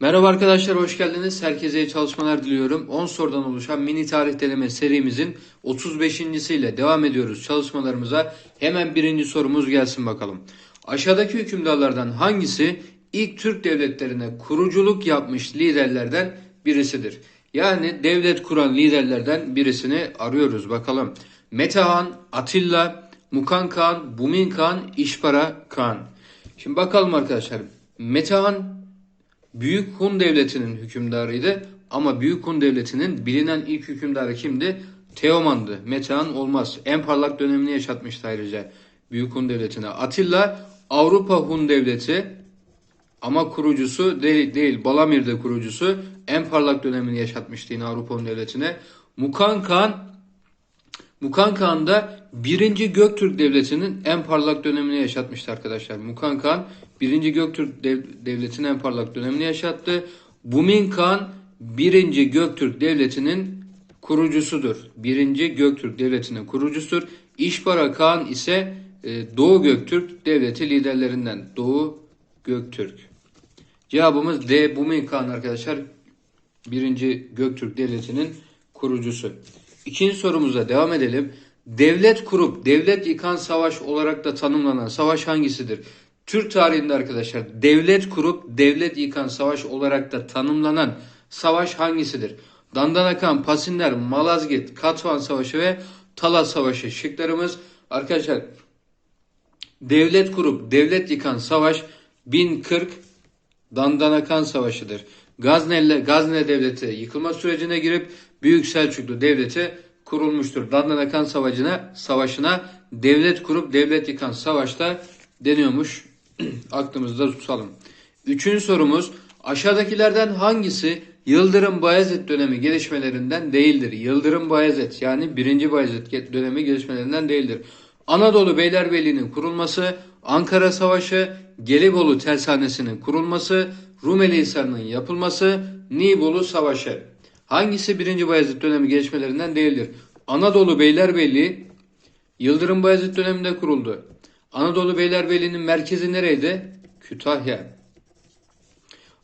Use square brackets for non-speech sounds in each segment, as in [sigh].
Merhaba arkadaşlar, hoş geldiniz. Herkese iyi çalışmalar diliyorum. 10 sorudan oluşan mini tarih deneme serimizin 35.siyle devam ediyoruz çalışmalarımıza. Hemen birinci sorumuz gelsin bakalım. Aşağıdaki hükümdarlardan hangisi ilk Türk devletlerine kuruculuk yapmış liderlerden birisidir? Yani devlet kuran liderlerden birisini arıyoruz bakalım. Metehan, Atilla, Mukan Kağan, Bumin Kağan, İşbara Kağan. Şimdi bakalım arkadaşlar. Metehan Büyük Hun Devleti'nin hükümdarıydı ama Büyük Hun Devleti'nin bilinen ilk hükümdarı kimdi? Teoman'dı. Metehan olmaz. En parlak dönemini yaşatmıştı ayrıca Büyük Hun Devleti'ne. Atilla Avrupa Hun Devleti ama kurucusu değil, değil Balamir'de kurucusu en parlak dönemini yaşatmıştı yine Avrupa Hun Devleti'ne. Mukan Kağan Mukan Kağan da 1. Göktürk Devleti'nin en parlak dönemini yaşatmıştı arkadaşlar. Mukan Kağan 1. Göktürk Dev- Devleti'nin en parlak dönemini yaşattı. Bumin Kağan 1. Göktürk Devleti'nin kurucusudur. 1. Göktürk Devleti'nin kurucusudur. İşbara Kağan ise e, Doğu Göktürk Devleti liderlerinden. Doğu Göktürk. Cevabımız D. Bumin Kağan arkadaşlar. 1. Göktürk Devleti'nin kurucusu. İkinci sorumuza devam edelim. Devlet kurup devlet yıkan savaş olarak da tanımlanan savaş hangisidir? Türk tarihinde arkadaşlar devlet kurup devlet yıkan savaş olarak da tanımlanan savaş hangisidir? Dandanakan, Pasinler, Malazgirt, Katvan Savaşı ve Talas Savaşı şıklarımız. Arkadaşlar devlet kurup devlet yıkan savaş 1040 Dandanakan Savaşı'dır. Gazneli, Gazne Devleti yıkılma sürecine girip Büyük Selçuklu Devleti kurulmuştur. Dandanakan Savaşı'na, savaşına devlet kurup devlet yıkan savaşta deniyormuş. [clears throat] Aklımızda tutalım. Üçüncü sorumuz aşağıdakilerden hangisi Yıldırım Bayezid dönemi gelişmelerinden değildir? Yıldırım Bayezid yani 1. Bayezid dönemi gelişmelerinden değildir. Anadolu Beylerbeyliği'nin kurulması, Ankara Savaşı, Gelibolu Tersanesi'nin kurulması, Rumeli Hisarı'nın yapılması, Nibolu Savaşı. Hangisi 1. Bayezid dönemi gelişmelerinden değildir? Anadolu Beylerbeyliği Yıldırım Bayezid döneminde kuruldu. Anadolu Beylerbeyliği'nin merkezi nereydi? Kütahya.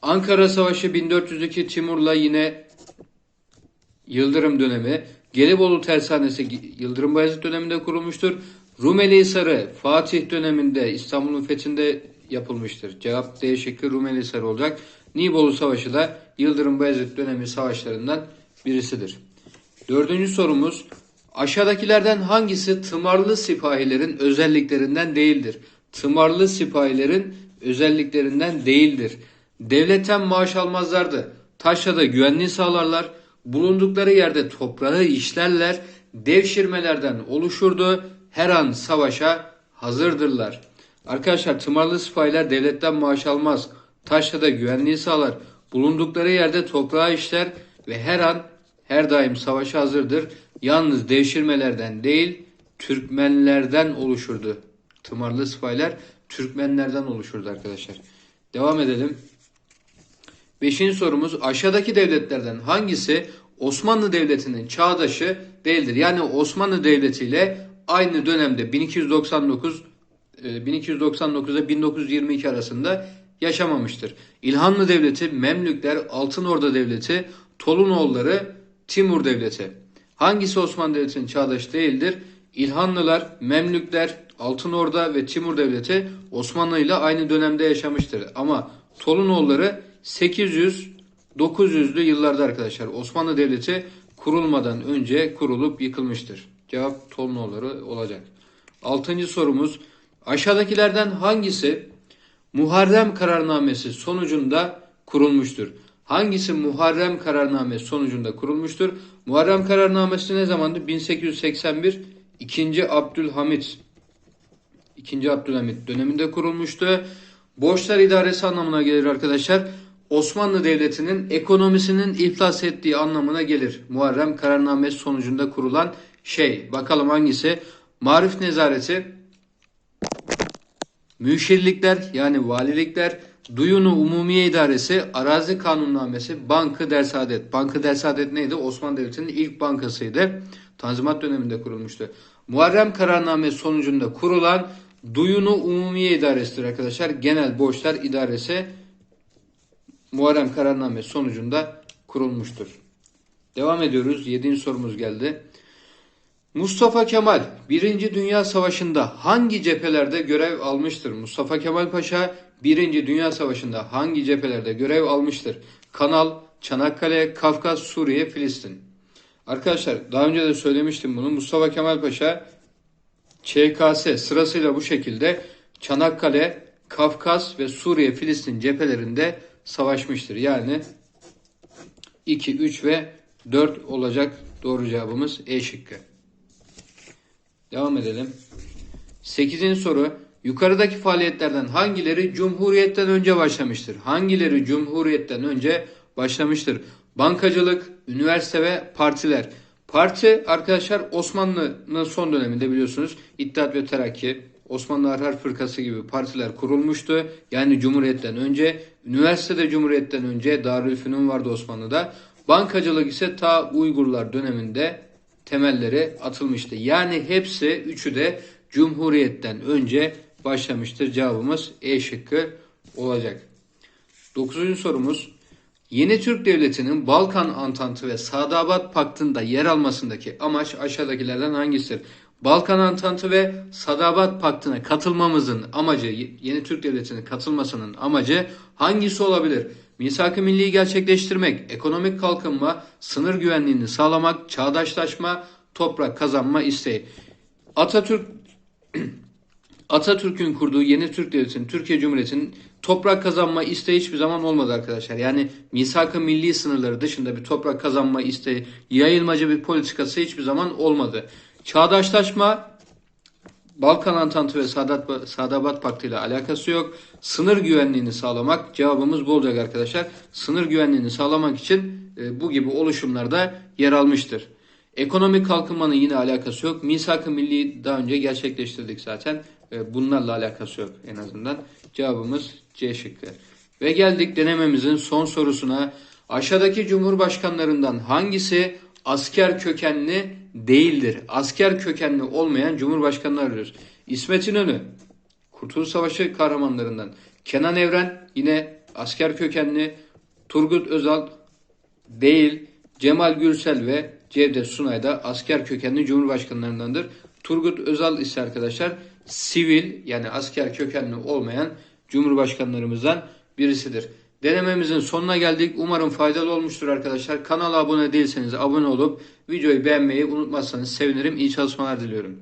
Ankara Savaşı 1402 Timur'la yine Yıldırım dönemi. Gelibolu Tersanesi Yıldırım Bayezid döneminde kurulmuştur. Rumeli Hisarı Fatih döneminde İstanbul'un fethinde yapılmıştır. Cevap D şıkkı Rumeli Hisarı olacak. Nibolu Savaşı da Yıldırım Bayezid dönemi savaşlarından birisidir. Dördüncü sorumuz aşağıdakilerden hangisi tımarlı sipahilerin özelliklerinden değildir? Tımarlı sipahilerin özelliklerinden değildir. Devletten maaş almazlardı. Taşrada güvenliği sağlarlar. Bulundukları yerde toprağı işlerler. Devşirmelerden oluşurdu. Her an savaşa hazırdırlar. Arkadaşlar tımarlı sipahiler devletten maaş almaz. Taşrada güvenliği sağlar. Bulundukları yerde toprağı işler ve her an her daim savaşa hazırdır. Yalnız devşirmelerden değil Türkmenlerden oluşurdu. Tımarlı sipahiler Türkmenlerden oluşurdu arkadaşlar. Devam edelim. Beşinci sorumuz aşağıdaki devletlerden hangisi Osmanlı Devleti'nin çağdaşı değildir? Yani Osmanlı Devleti ile aynı dönemde 1299 1299 ile 1922 arasında yaşamamıştır. İlhanlı Devleti, Memlükler, Altın Orda Devleti, Tolunoğulları, Timur Devleti. Hangisi Osmanlı Devleti'nin çağdaşı değildir? İlhanlılar, Memlükler, Altın Orda ve Timur Devleti Osmanlı ile aynı dönemde yaşamıştır. Ama Tolunoğulları 800-900'lü yıllarda arkadaşlar Osmanlı Devleti kurulmadan önce kurulup yıkılmıştır. Cevap Tolunoğulları olacak. Altıncı sorumuz aşağıdakilerden hangisi Muharrem kararnamesi sonucunda kurulmuştur? Hangisi Muharrem kararnamesi sonucunda kurulmuştur? Muharrem kararnamesi ne zamandı? 1881 2. Abdülhamit 2. Abdülhamit döneminde kurulmuştu. Borçlar idaresi anlamına gelir arkadaşlar. Osmanlı Devleti'nin ekonomisinin iflas ettiği anlamına gelir. Muharrem kararnamesi sonucunda kurulan şey. Bakalım hangisi? Marif nezareti, müşirlikler yani valilikler, Duyunu Umumiye İdaresi, Arazi Kanunnamesi, Bankı Dersadet. Bankı Dersadet neydi? Osmanlı Devleti'nin ilk bankasıydı. Tanzimat döneminde kurulmuştu. Muharrem Kararnamesi sonucunda kurulan Duyunu Umumiye İdaresi'dir arkadaşlar. Genel Borçlar İdaresi Muharrem kararname sonucunda kurulmuştur. Devam ediyoruz. 7. sorumuz geldi. Mustafa Kemal 1. Dünya Savaşı'nda hangi cephelerde görev almıştır? Mustafa Kemal Paşa 1. Dünya Savaşı'nda hangi cephelerde görev almıştır? Kanal, Çanakkale, Kafkas, Suriye, Filistin. Arkadaşlar daha önce de söylemiştim bunu. Mustafa Kemal Paşa ÇKS sırasıyla bu şekilde Çanakkale, Kafkas ve Suriye, Filistin cephelerinde savaşmıştır. Yani 2, 3 ve 4 olacak doğru cevabımız E şıkkı. Devam edelim. 8. soru. Yukarıdaki faaliyetlerden hangileri Cumhuriyet'ten önce başlamıştır? Hangileri Cumhuriyet'ten önce başlamıştır? Bankacılık, üniversite ve partiler. Parti arkadaşlar Osmanlı'nın son döneminde biliyorsunuz İttihat ve Terakki, Osmanlı Harp Fırkası gibi partiler kurulmuştu. Yani Cumhuriyet'ten önce. Üniversitede Cumhuriyet'ten önce Darülfünun vardı Osmanlı'da. Bankacılık ise ta Uygurlar döneminde temelleri atılmıştı. Yani hepsi üçü de Cumhuriyet'ten önce başlamıştır. Cevabımız E şıkkı olacak. Dokuzuncu sorumuz. Yeni Türk Devleti'nin Balkan Antantı ve Sadabat Paktı'nda yer almasındaki amaç aşağıdakilerden hangisidir? Balkan Antantı ve Sadabat Paktı'na katılmamızın amacı, Yeni Türk Devleti'nin katılmasının amacı hangisi olabilir? Misak-ı Milli'yi gerçekleştirmek, ekonomik kalkınma, sınır güvenliğini sağlamak, çağdaşlaşma, toprak kazanma isteği. Atatürk [clears throat] Atatürk'ün kurduğu yeni Türk Devleti'nin, Türkiye Cumhuriyeti'nin toprak kazanma isteği hiçbir zaman olmadı arkadaşlar. Yani misak-ı milli sınırları dışında bir toprak kazanma isteği, yayılmacı bir politikası hiçbir zaman olmadı. Çağdaşlaşma Balkan Antantı ve Sadat, Sadabat Paktı ile alakası yok. Sınır güvenliğini sağlamak cevabımız bu olacak arkadaşlar. Sınır güvenliğini sağlamak için e, bu gibi oluşumlarda yer almıştır. Ekonomik kalkınmanın yine alakası yok. Misak-ı Milli daha önce gerçekleştirdik zaten. E, bunlarla alakası yok en azından. Cevabımız C şıkkı. Ve geldik denememizin son sorusuna. Aşağıdaki cumhurbaşkanlarından hangisi asker kökenli değildir? Asker kökenli olmayan cumhurbaşkanları arıyoruz. İsmet İnönü, Kurtuluş Savaşı kahramanlarından. Kenan Evren yine asker kökenli. Turgut Özal değil. Cemal Gürsel ve Cevdet Sunay da asker kökenli cumhurbaşkanlarındandır. Turgut Özal ise arkadaşlar sivil yani asker kökenli olmayan cumhurbaşkanlarımızdan birisidir. Denememizin sonuna geldik. Umarım faydalı olmuştur arkadaşlar. Kanala abone değilseniz abone olup videoyu beğenmeyi unutmazsanız sevinirim. İyi çalışmalar diliyorum.